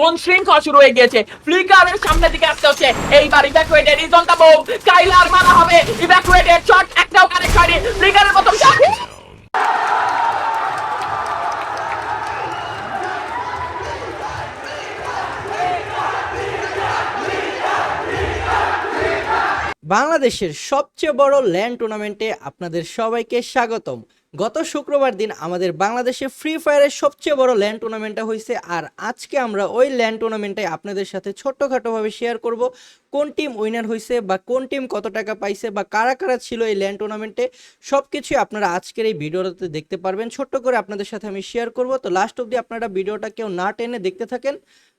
কোন শৃঙ্খলা শুরু হয়ে গিয়েছে। ফ্লিকারের সামনে দিকে আসতে হচ্ছে। এইবার ইভ্যাকুয়েটেড ইজ অন দ্য কাইলার মারা হবে। ইভ্যাকুয়েটেড শট একটাও কানেক্ট হয়নি ফ্লিকারের প্রথম শট বাংলাদেশের সবচেয়ে বড় ল্যান্ড টুর্নামেন্টে আপনাদের সবাইকে স্বাগতম। গত শুক্রবার দিন আমাদের বাংলাদেশে ফ্রি ফায়ারের সবচেয়ে বড় ল্যান্ড টুর্নামেন্টটা হয়েছে আর আজকে আমরা ওই ল্যান্ড টুর্নামেন্টে আপনাদের সাথে ছোট্টখাটোভাবে শেয়ার করব, কোন টিম উইনার হয়েছে বা কোন টিম কত টাকা পাইছে বা কারা কারা ছিল এই ল্যান্ড টুর্নামেন্টে সব কিছুই আপনারা আজকের এই ভিডিওটাতে দেখতে পারবেন। ছোট্ট করে আপনাদের সাথে আমি শেয়ার করব। তো লাস্ট অবধি আপনারা ভিডিওটা কেউ না টেনে দেখতে থাকেন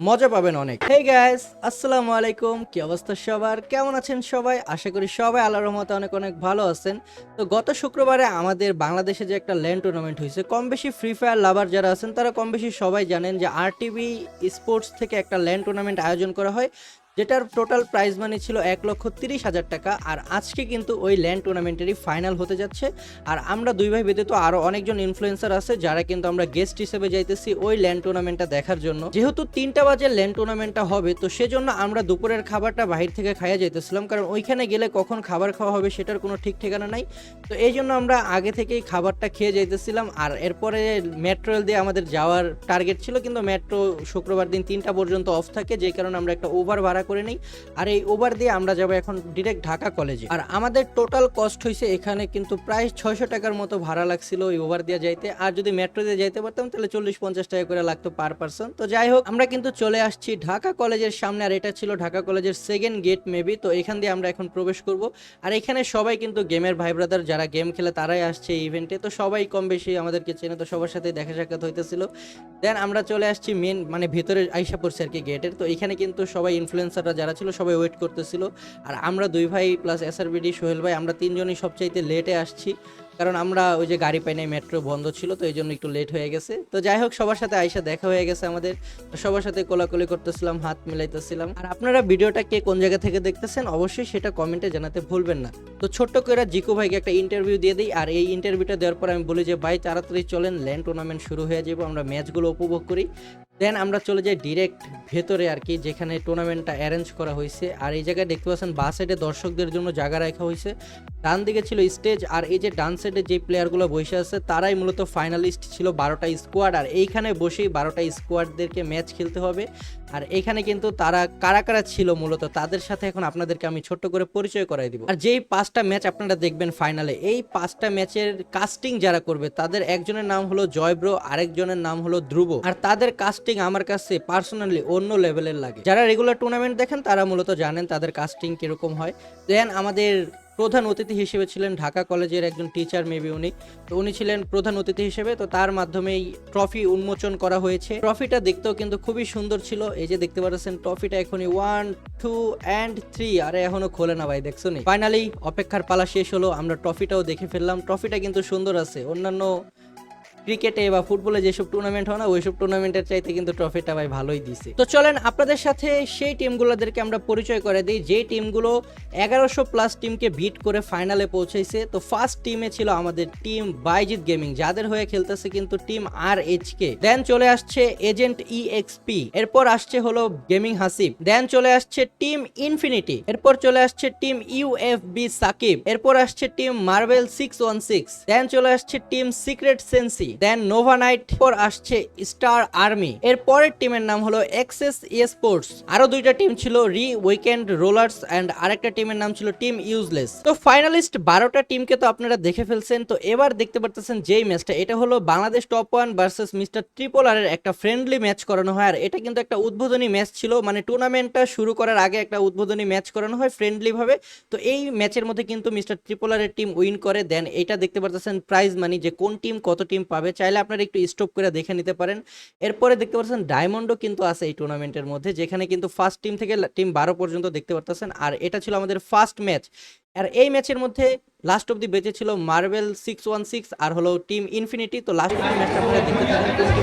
মজা পাবেন অনেক। হে গাইস আসসালামু আলাইকুম। কি অবস্থা সবার? কেমন আছেন সবাই? আশা করি সবাই আল্লাহর রহমতে অনেক অনেক ভালো আছেন। তো গত শুক্রবারে আমাদের বাংলাদেশে যে একটা ল্যান্ড টুর্নামেন্ট হয়েছে কম বেশি ফ্রি ফায়ার লাভার যারা আছেন, তারা কম বেশি সবাই জানেন যে আর টিভি স্পোর্টস থেকে একটা ল্যান্ড টুর্নামেন্ট আয়োজন করা হয়। যেটার টোটাল প্রাইজ মানি ছিল এক লক্ষ তিরিশ হাজার টাকা, আর আজকে কিন্তু ওই ল্যান্ড টুর্নামেন্টেরই ফাইনাল হতে যাচ্ছে। আর আমরা দুই ভাই ব্যতীত আরও অনেকজন ইনফ্লুয়েন্সার আছে, যারা কিন্তু আমরা গেস্ট হিসেবে যাইতেছি ওই ল্যান্ড টুর্নামেন্টটা দেখার জন্য। যেহেতু তিনটা বাজে ল্যান্ড টুর্নামেন্টটা হবে, তো সেজন্য আমরা দুপুরের খাবারটা বাহির থেকে খাইয়া যাইতেছিলাম, কারণ ওইখানে গেলে কখন খাবার খাওয়া হবে সেটার কোনো ঠিক ঠিকানা নাই। তো এই জন্য আমরা আগে থেকেই খাবারটা খেয়ে যাইতেছিলাম, আর এরপরে মেট্রো রেল দিয়ে আমাদের যাওয়ার টার্গেট ছিল, কিন্তু মেট্রো শুক্রবার দিন তিনটা পর্যন্ত অফ থাকে, যে কারণে আমরা একটা ওভার ভাড়া করে নিই। আর এই ওভার দিয়ে আমরা যাব এখন ডিরেক্ট ঢাকা কলেজে আর আমাদের টোটাল কস্ট হয়েছে এখানে কিন্তু প্রায় ছয়শো টাকার মতো ভাড়া লাগছিল ওই ওভার দিয়ে যাইতে। আর যদি মেট্রো দিয়ে যাইতে পারতাম তাহলে চল্লিশ পঞ্চাশ টাকা করে লাগতো পার পার্সন তো যাই হোক, আমরা কিন্তু চলে আসছি ঢাকা কলেজের সামনে। আর এটা ছিল ঢাকা কলেজের সেকেন্ড গেট মেবি তো এখান দিয়ে আমরা এখন প্রবেশ করব। আর এখানে সবাই কিন্তু গেমের ভাই ব্রাদার যারা গেম খেলে তারাই আসছে এই ইভেন্টে তো সবাই কম বেশি আমাদেরকে চেনে, তো সবার সাথে দেখা সাক্ষাৎ হইতেছিল। দেন আমরা চলে আসছি মেন মানে ভেতরে আইসা পড়ছি আর কি গেটের তো এখানে কিন্তু সবাই ইনফ্লুয়েন্সাররা যারা ছিল সবাই ওয়েট করতেছিল। আর আমরা দুই ভাই প্লাস এসআরবিডি সোহেল ভাই, আমরা তিনজনই সবচাইতে লেটে আসছি। কারণ আমরা ওই যে গাড়ি পাই নাই মেট্রো বন্ধ ছিল, তো এই জন্য একটু লেট হয়ে গেছে। তো যাই হোক, সবার সাথে আইসা দেখা হয়ে গেছে আমাদের। সবার সাথে কোলাকুলি করতেছিলাম, হাত মিলাইতেছিলাম। আর আপনারা ভিডিওটা কে কোন জায়গা থেকে দেখতেছেন, অবশ্যই সেটা কমেন্টে জানাতে ভুলবেন না। তো ছোট্ট করে জিকু ভাইকে একটা ইন্টারভিউ দিয়ে দিই। আর এই ইন্টারভিউটা দেওয়ার পর আমি বলি যে, ভাই, তাড়াতাড়ি চলেন ল্যান্ড টুর্নামেন্ট শুরু হয়ে যাব, আমরা ম্যাচগুলো উপভোগ করি। দেন আমরা চলে যাই ডিরেক্ট ভেতরে আর কি, যেখানে টুর্নামেন্টটা অ্যারেঞ্জ করা হয়েছে। আর এই জায়গায় দেখতে পাচ্ছেন, বা সাইডে দর্শকদের জন্য জায়গা রাখা হয়েছে। ডান দিকে ছিল স্টেজ আর এই যে ডান সাইডে যে প্লেয়ারগুলো বসে আছে, তারাই মূলত ফাইনালিস্ট ছিল বারোটা স্কোয়াড আর এইখানে বসেই বারোটা স্কোয়াডদেরকে ম্যাচ খেলতে হবে। আর এখানে কিন্তু তারা কারা কারা ছিল মূলত, তাদের সাথে এখন আপনাদেরকে আমি ছোট্ট করে পরিচয় করাই দিব। আর যেই পাঁচটা ম্যাচ আপনারা দেখবেন ফাইনালে এই পাঁচটা ম্যাচের কাস্টিং যারা করবে, তাদের একজনের নাম হলো জয়ব্রো আরেকজনের নাম হলো ধ্রুব। আর তাদের কাস্টিং আমার কাছে পার্সোনালি অন্য লেভেলের লাগে। যারা রেগুলার টুর্নামেন্ট দেখেন, তারা মূলত জানেন তাদের কাস্টিং কীরকম হয়। দেন আমাদের প্রধান অতিথি হিসেবে ছিলেন ঢাকা কলেজের একজন টিচার মেবি উনি। তো উনি ছিলেন প্রধান অতিথি হিসেবে। তো তার মাধ্যমেই ট্রফি উন্মোচন করা হয়েছে। ট্রফিটা দেখতেও কিন্তু খুবই সুন্দর ছিল। এই যে দেখতে পাচ্ছেন ট্রফিটা এখনই ওয়ান টু অ্যান্ড থ্রি আরে, এখনও খোলে না ভাই, দেখছ নি? ফাইনালি অপেক্ষার পালা শেষ হলো। আমরা ট্রফিটাও দেখে ফেললাম। ট্রফিটা কিন্তু সুন্দর আছে। অন্যান্য ক্রিকেটে বা ফুটবলে যেসব টুর্নামেন্ট হয় না, ওইসব টুর্নামেন্টের চাইতে কিন্তু ট্রফিটা ভাই ভালোই দিছে। তো চলেন আপনাদের সাথে সেই টিমগুলোদেরকে আমরা পরিচয় করে দিই। যে টিমগুলো এগারোশো প্লাস টিমকে বিট করে ফাইনালে পৌঁছেছে। তো ফার্স্ট টিমে ছিল আমাদের টিম বাইজিৎ গেমিং যাদের হয়ে খেলতেছে কিন্তু টিম আর এইচ কে দেন চলে আসছে এজেন্ট ই এক্সপি এরপর আসছে হলো গেমিং হাসিব দেন চলে আসছে টিম ইনফিনিটি এরপর চলে আসছে টিম ইউএফবি সাকিব এরপর আসছে team Marble six one six then চলে আসছে team Secret Sensei then Nova Night পর আসছে স্টার আর্মি এর পরের টিমের নাম হলো এক্সেস স্পোর্টস আরও দুইটা টিম ছিল রি উইকেন্ড রোলার্স এন্ড আরেকটা টিমের নাম ছিল টিম ইউজলেস তো ফাইনালিস্ট বারোটা টিমকে তো আপনারা দেখে ফেলছেন, তো এবার দেখতে পারতেছেন যেই ম্যাচটা এটা হলো Bangladesh top one versus mister triple আর একটা ফ্রেন্ডলি ম্যাচ করানো হয়। আর এটা কিন্তু একটা উদ্বোধনী ম্যাচ ছিল মানে টুর্নামেন্টটা শুরু করার আগে একটা উদ্বোধনী ম্যাচ করানো হয় ফ্রেন্ডলি ভাবে তো এই ম্যাচের মধ্যে কিন্তু মিস্টার ট্রিপলারের টিম উইন করে দেন এটা দেখতে পারতেছেন প্রাইজ মানি যে কোন টিম কত টিম পাবে। চাইলে আপনারা একটু স্টপ করে দেখে নিতে পারেন। এরপরে দেখতে পাচ্ছেন ডায়মন্ডও কিন্তু আছে এই টুর্নামেন্টের মধ্যে, যেখানে কিন্তু ফার্স্ট টিম থেকে টিম বারো পর্যন্ত দেখতে পারতেছেন। আর এটা ছিল আমাদের ফার্স্ট ম্যাচ আর এই ম্যাচের মধ্যে লাস্ট অব্দি বেঁচে ছিল মার্বেল সিক্স ওয়ান সিক্স আর হলো টিম ইনফিনিটি তো লাস্ট অব্দি ম্যাচটা আপনারা দেখতে থাকেন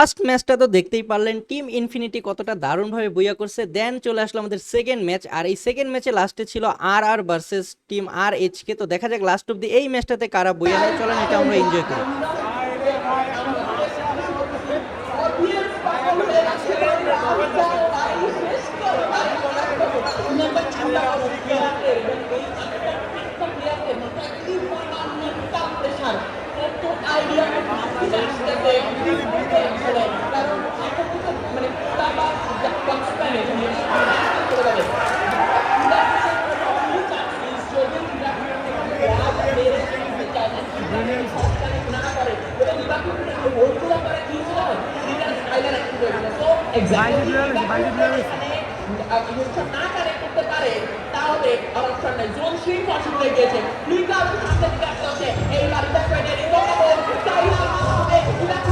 ফার্স্ট ম্যাচটা তো দেখতেই পারলেন, টিম ইনফিনিটি কতটা দারুণভাবে বইয়া করছে। দেন চলে আসলো আমাদের সেকেন্ড ম্যাচ আর এই সেকেন্ড ম্যাচে লাস্টে ছিল R R versus team R HK তো দেখা যাক লাস্ট অব্দি এই ম্যাচটাতে কারা বইয়া নেয়, চলেন এটা আমরা এনজয় করি। না কারে করতে পারে তাহলে অপশন নাই জোন থ্রি পছন্দ হয়ে গিয়েছে ফ্লিকার সামনে দিকে আসতে হচ্ছে এইবার ব্যাকওয়ার্ডে রিকভার টাইলার হবে ব্যাকওয়ার্ডে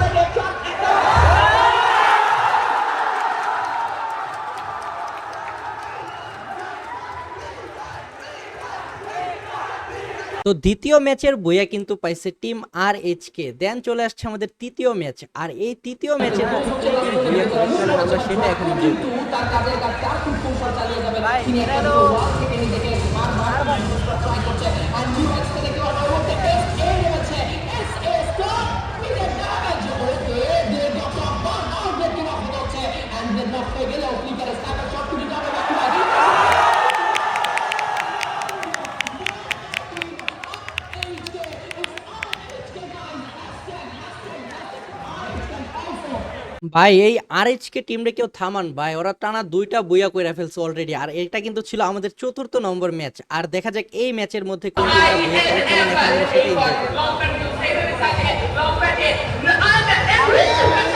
তো দ্বিতীয় ম্যাচের বইয়া কিন্তু পাইছে টিম আর এইচ কে দেন চলে আসছে আমাদের তৃতীয় ম্যাচ। আর এই তৃতীয় আমরা সেটা এখন ভাই, এই আর এইচ কে টিমরে কেউ থামান, ভাই। ওরা টানা দুইটা বইয়া কইরা ফেলছে অলরেডি আর এটা কিন্তু ছিল আমাদের চতুর্থ নম্বর ম্যাচ। আর দেখা যাক এই ম্যাচের মধ্যে কোন টিমটা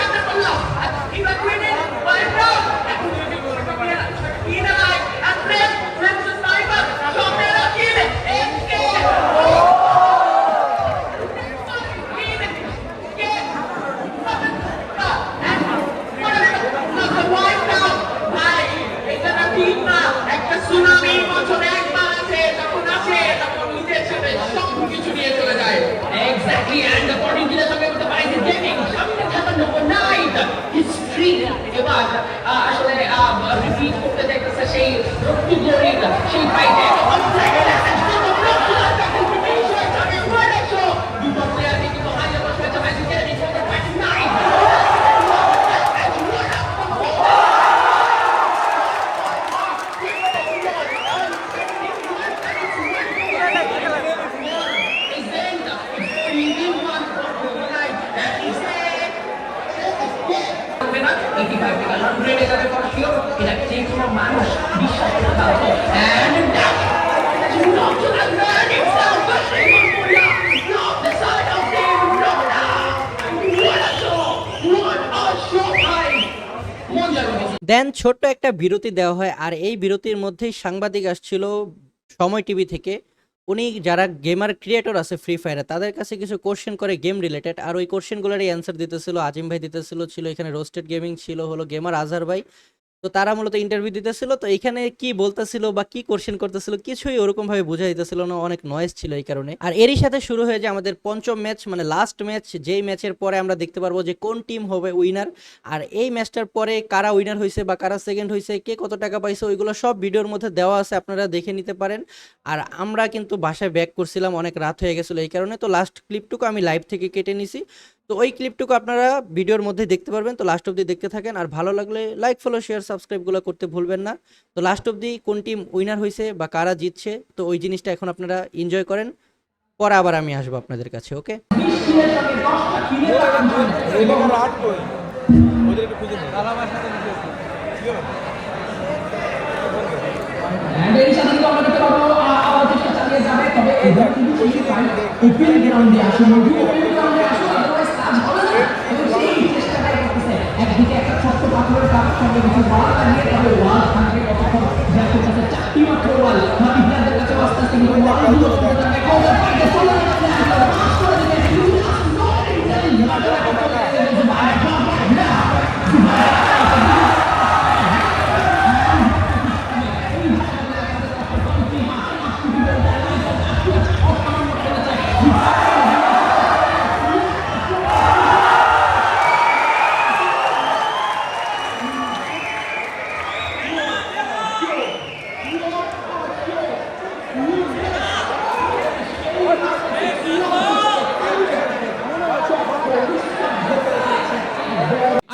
এবার আহ, আসলে রিপিট করতে দেখতেছে সেই রক্তি গরিব সেই ফাইটে দেন ছোট্ট একটা বিরতি দেওয়া হয়, আর এই বিরতির মধ্যেই সাংবাদিক আসছিল সময় টিভি থেকে। উনি যারা গেমার ক্রিয়েটর আছে ফ্রি ফায়ারে তাদের কাছে কিছু কোশ্চেন করে গেম রিলেটেড আর ওই কোশ্চেনগুলোরই অ্যান্সার দিতেছিল, আজিম ভাই দিতেছিল, ছিল এখানে রোস্টেড গেমিং ছিল, হলো গেমার আজহার ভাই। তো তারা মূলত ইন্টারভিউ দিতেছিল। তো এখানে কি বলতেছিল বা কি কোশ্চেন করতেছিল কিছুই ওরকম ভাবে বোঝা দিতেছিল না, অনেক নয়েজ ছিল এই কারণে। আর এরই সাথে শুরু হয়ে যায় আমাদের পঞ্চম ম্যাচ মানে লাস্ট ম্যাচ যেই ম্যাচের পরে আমরা দেখতে পারব যে কোন টিম হবে উইনার আর এই ম্যাচটার পরে কারা উইনার হয়েছে বা কারা সেকেন্ড হয়েছে কে কত টাকা পাইছে, ওইগুলো সব ভিডিওর মধ্যে দেওয়া আছে, আপনারা দেখে নিতে পারেন। আর আমরা কিন্তু বাসায় ব্যাক করছিলাম, অনেক রাত হয়ে গেছিল এই কারণে। তো লাস্ট ক্লিপটুকু আমি লাইভ থেকে কেটে নিছি। তো ওই ক্লিপটুকু আপনারা ভিডিওর মধ্যে দেখতে পারবেন। তো লাস্ট অবধি দেখতে থাকেন। আর ভালো লাগলে লাইক ফলো শেয়ার সাবস্ক্রাইবগুলো করতে ভুলবেন না। তো লাস্ট অবধি কোন টিম উইনার হয়েছে বা কারা জিতছে, তো ওই জিনিসটা এখন আপনারা এনজয় করেন। পরে আবার আমি আসব আপনাদের কাছে ওকে এবার ওরা আট করে। ওদের একটু খুঁজে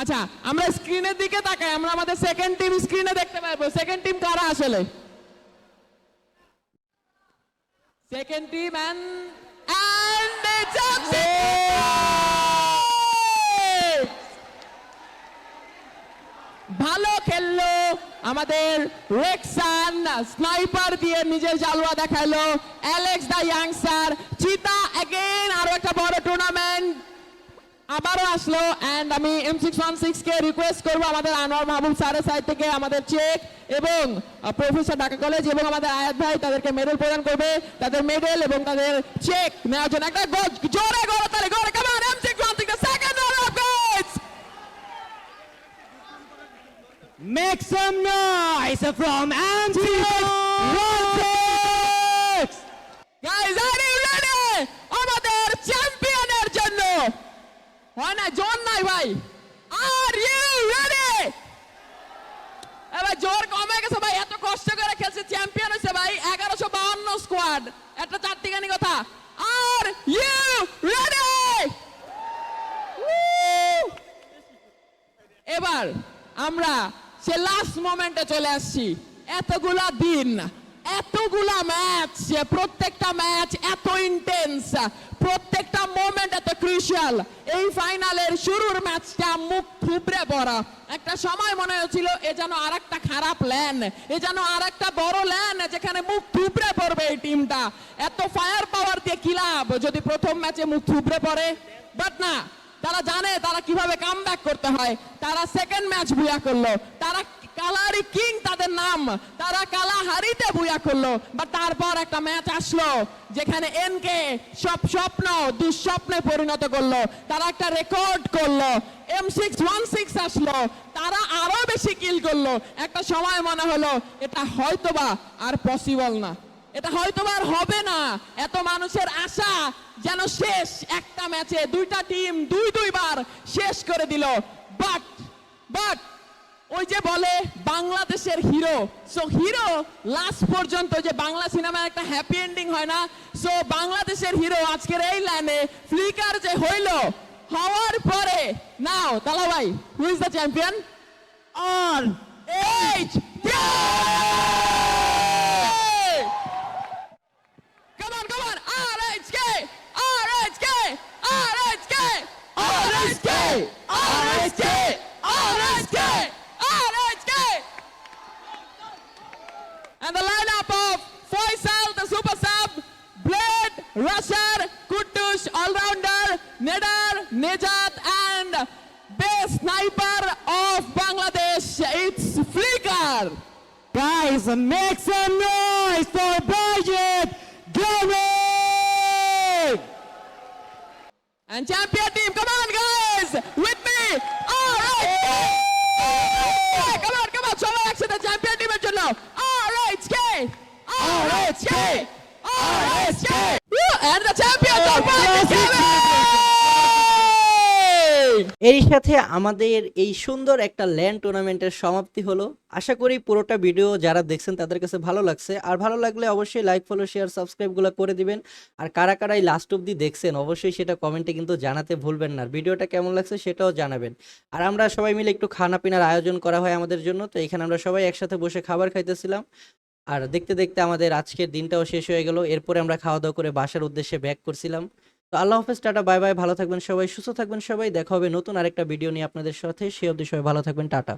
আচ্ছা আমরা স্ক্রিনের দিকে তাকাই, আমরা আমাদের সেকেন্ড টিম স্ক্রিনে দেখতে পারব। সেকেন্ড টিম কারা আসলে? সেকেন্ড টিম এন্ড ভালো খেললো আমাদের রেক্সান স্নাইপার দিয়ে নিজের জালুয়া দেখাল। Alex the youngster cheetah again আরও একটা বড় টুর্নামেন্ট আবারও আসলো এন্ড আমি এম সিক্স ওয়ান সিক্স কে রিকোয়েস্ট করব আমাদের আনোয়ার মাহবুব স্যারের সাইড থেকে আমাদের চেক এবং প্রফেসর ঢাকা কলেজ এবং আমাদের আয়াত ভাই তাদেরকে মেডেল প্রদান করবে তাদের মেডেল এবং তাদের চেক নেওয়ার জন্য একটা জোরে গড়ে গড়ে come on M six one six second Make some noise from MTX! হয় না জন নাই ভাই। আর ইউ রেডি এবার জোর কমে গেছে ভাই, এত কষ্ট করে খেলছে চ্যাম্পিয়ন হয়েছে ভাই, এগারোশো বাউন্ন স্কোয়াড একটা চারটিখানি কথা। আর ইউ রেডি এবার আমরা সে লাস্ট মোমেন্টে চলে আসছি। এতগুলা দিন। এতগুলা ম্যাচ প্রত্যেকটা ম্যাচ এত ইন্টেন্স প্রত্যেকটা মোমেন্ট এত ক্রুশিয়াল এই ফাইনালের শুরুর ম্যাচটা মুখ থুবড়ে পড়া। একটা সময় মনে হচ্ছিল, এ যেন আর একটা খারাপ ল্যান এ যেন আর একটা বড় ল্যান যেখানে মুখ থুবড়ে পড়বে এই টিমটা এত ফায়ার পাওয়ার দিয়ে কি যদি প্রথম ম্যাচে মুখ থুবড়ে পড়ে? বাট না, তারা জানে তারা কীভাবে কাম করতে হয়। তারা সেকেন্ড ম্যাচ বুয়া করল। তারা কালারি কিং তাদের নাম। তারা কালাহারিতে বুয়া করল বা তারপর একটা ম্যাচ আসলো, যেখানে এনকে সব স্বপ্ন, দুঃস্বপ্নে পরিণত করল। তারা একটা রেকর্ড করল এম সিক্স ওয়ান সিক্স আসলো, তারা আরও বেশি কিল করল। একটা সময় মনে হলো, এটা হয়তোবা আর পসিবল না। এটা হয়তো আর হবে না। এত মানুষের আশা যেন শেষ একটা ম্যাচে দুইটা টিম দুই দুইবার শেষ করে দিল। বাট বাট ওই যে বলে বাংলাদেশের হিরো সো হিরো লাস্ট পর্যন্ত যে বাংলা সিনেমার একটা হ্যাপি এন্ডিং হয় না সো বাংলাদেশের হিরো আজকের এই লাইনে ফ্লিকার যে হইল হওয়ার পরে নাও তালা ভাই who is the champion on H! Come on, come on! RHK! RHK! RHK! RHK! RHK! RHK! Nejat, and best sniper of Bangladesh. It's Flicker. Guys, make some noise for Budget Gaming! And champion সাথে আমাদের এই সুন্দর একটা land টুর্নামেন্টের সমাপ্তি হলো। আশা করি পুরোটা ভিডিও যারা দেখছেন তাদের কাছে ভালো লাগছে। আর ভালো লাগলে অবশ্যই লাইক ফলো শেয়ার সাবস্ক্রাইবগুলো করে দিবেন। আর কারা কারা এই লাস্ট অব্দি দেখছেন, অবশ্যই সেটা কমেন্টে কিন্তু জানাতে ভুলবেন না। ভিডিওটা কেমন লাগছে সেটাও জানাবেন। আর আমরা সবাই মিলে একটু খানা পিনার আয়োজন করা হয় আমাদের জন্য, তো এখানে আমরা সবাই একসাথে বসে খাবার খাইতেছিলাম। আর দেখতে দেখতে আমাদের আজকের দিনটাও শেষ হয়ে গেল। এরপরে আমরা খাওয়া দাওয়া করে বাসার উদ্দেশ্যে ব্যাক করছিলাম। তো আল্লাহ হাফেজ, টাটা, বাই বাই, ভালো থাকবেন সবাই, সুস্থ থাকবেন সবাই। দেখা হবে নতুন আরেকটা ভিডিও নিয়ে আপনাদের সাথে। সে অবধি সবাই ভালো থাকবেন, টাটা।